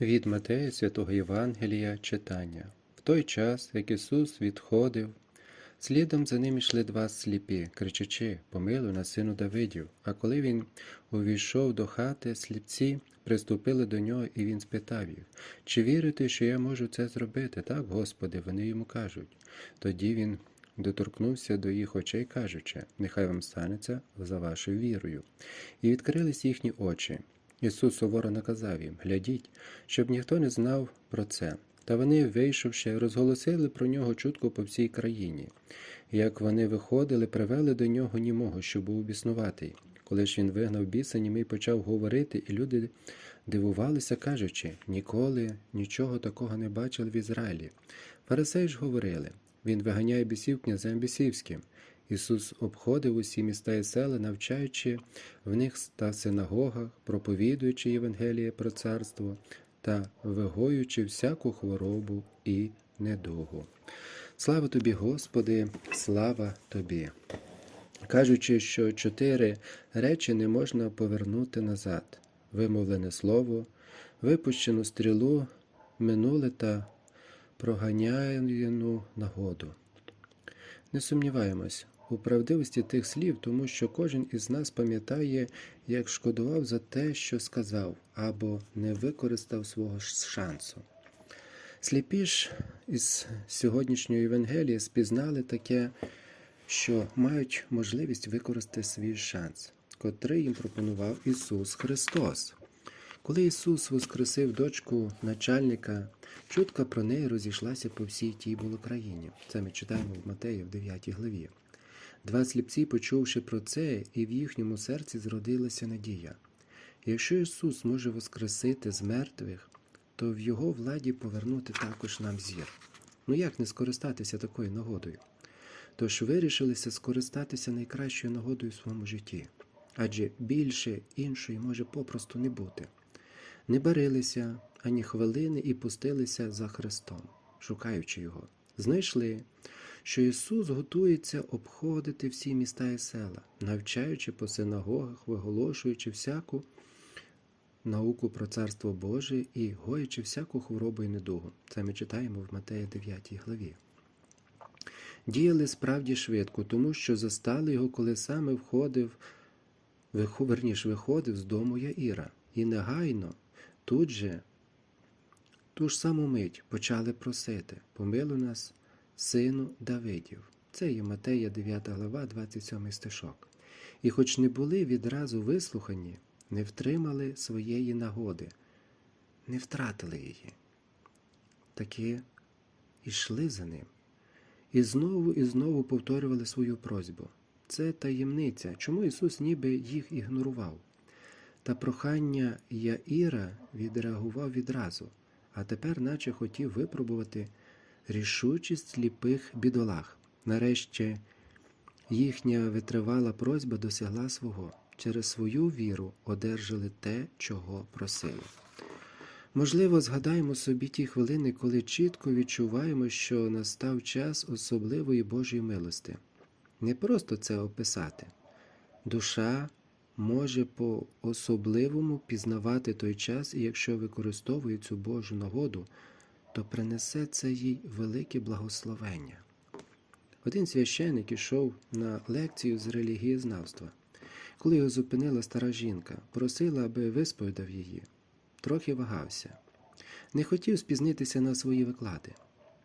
Від Матея Святого Євангелія читання. В той час, як Ісус відходив, слідом за ним йшли два сліпі, кричачи, помилуй нас, сину Давидів. А коли він увійшов до хати, сліпці приступили до нього, і він спитав їх, чи вірите, що я можу це зробити? Так, Господи, вони йому кажуть. Тоді він доторкнувся до їх очей, кажучи, нехай вам станеться за вашою вірою. І відкрились їхні очі. Ісус суворо наказав їм глядіть, щоб ніхто не знав про це. Та вони, вийшовши, розголосили про нього чутко по всій країні. Як вони виходили, привели до нього німого, що був біснуватий. Коли ж він вигнав біса, німий почав говорити, і люди дивувалися, кажучи ніколи нічого такого не бачили в Ізраїлі. Фарисеї ж говорили він виганяє бісів князем бісівським. Ісус обходив усі міста і села, навчаючи в них та синагогах, проповідуючи Євангеліє про царство та вигоюючи всяку хворобу і недугу. Слава тобі, Господи, слава тобі. Кажучи, що чотири речі не можна повернути назад: вимовлене слово, випущену стрілу, минуле та проганяєну нагоду. Не сумніваємось у правдивості тих слів, тому що кожен із нас пам'ятає, як шкодував за те, що сказав, або не використав свого шансу. Сліпі ж із сьогоднішньої Євангелії спізнали таке, що мають можливість використати свій шанс, котрий їм пропонував Ісус Христос. Коли Ісус воскресив дочку начальника, чутка про неї розійшлася по всій тій країні. Це ми читаємо в Матеї в 9 главі. Два сліпці, почувши про це, і в їхньому серці зродилася надія. Якщо Ісус може воскресити з мертвих, то в Його владі повернути також нам зір. Ну як не скористатися такою нагодою? Тож вирішилися скористатися найкращою нагодою в своєму житті, адже більше іншої може попросту не бути. Не барилися ані хвилини і пустилися за Христом, шукаючи Його. Знайшли, що Ісус готується обходити всі міста і села, навчаючи по синагогах, виголошуючи всяку науку про Царство Боже і гоячи всяку хворобу і недугу. Це ми читаємо в Матея 9 главі. Діяли справді швидко, тому що застали його, коли саме входив, верніш виходив з дому Яїра, і негайно тут же, ту ж саму мить почали просити, помилуй нас, сину Давидів. Це є Матея 9 глава, 27 стишок. І хоч не були відразу вислухані, не втримали своєї нагоди, не втратили її. Таки йшли за ним. І знову і знову повторювали свою просьбу. Це таємниця, чому Ісус ніби їх ігнорував. Та прохання Яїра відреагував відразу, а тепер, наче хотів випробувати рішучість сліпих бідолах. Нарешті їхня витривала просьба досягла свого. Через свою віру одержали те, чого просили. Можливо, згадаємо собі ті хвилини, коли чітко відчуваємо, що настав час особливої Божої милости. Не просто це описати. Душа може по особливому пізнавати той час, і якщо використовує цю Божу нагоду, то принесе це їй велике благословення. Один священник ішов на лекцію з релігієзнавства. Коли його зупинила стара жінка, просила, аби висповідав її. Трохи вагався. Не хотів спізнитися на свої виклади.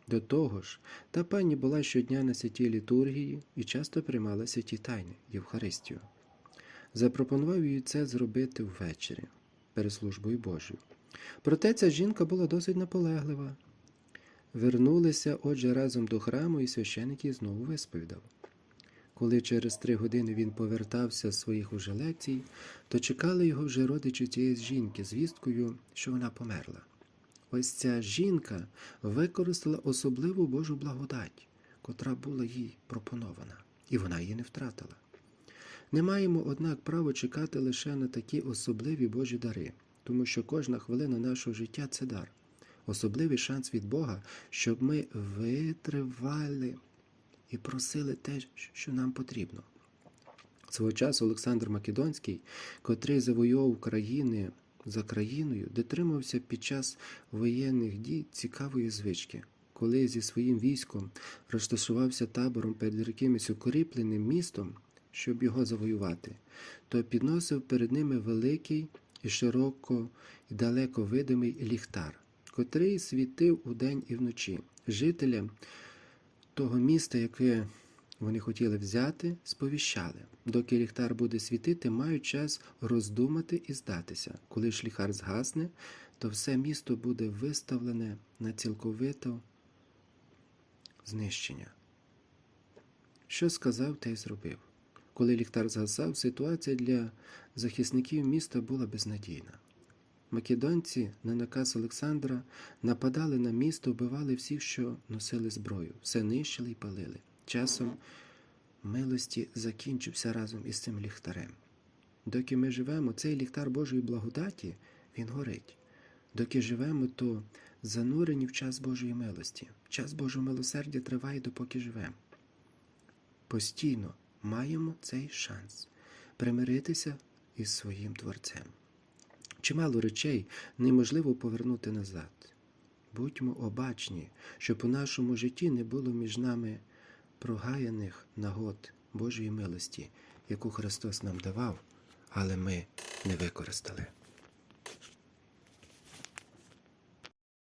До того ж, та пані була щодня на святій літургії і часто приймала святі тайни Євхаристію. Запропонував їй це зробити ввечері перед службою Божою. Проте ця жінка була досить наполеглива. Вернулися, отже, разом до храму, і священик їй знову висповідав. Коли через три години він повертався з своїх уже лекцій, то чекали його вже родичі цієї жінки з вісткою, що вона померла. Ось ця жінка використала особливу Божу благодать, котра була їй пропонована, і вона її не втратила. Не маємо, однак, право чекати лише на такі особливі Божі дари, тому що кожна хвилина нашого життя це дар, особливий шанс від Бога, щоб ми витривали і просили те, що нам потрібно. Свого часу Олександр Македонський, котрий завойовував країни за країною дотримався під час воєнних дій цікавої звички. Коли зі своїм військом розташувався табором перед якимось укріпленим містом, щоб його завоювати, то підносив перед ними великий і широко і далеко видимий ліхтар, котрий світив удень і вночі. Жителям того міста, яке вони хотіли взяти, сповіщали. Доки ліхтар буде світити, мають час роздумати і здатися. Коли ж ліхтар згасне, то все місто буде виставлене на цілковито знищення. Що сказав, те й зробив. Коли ліхтар згасав, ситуація для захисників міста була безнадійна. Македонці на наказ Олександра нападали на місто, вбивали всіх, що носили зброю, все нищили і палили. Часом милості закінчився разом із цим ліхтарем. Доки ми живемо, цей ліхтар Божої благодаті, він горить. Доки живемо, то занурені в час Божої милості. Час Божого милосердя триває, допоки живемо. Постійно маємо цей шанс примиритися із своїм Творцем. Чимало речей неможливо повернути назад. Будьмо обачні, щоб у нашому житті не було між нами прогаяних нагод Божої милості, яку Христос нам давав, але ми не використали.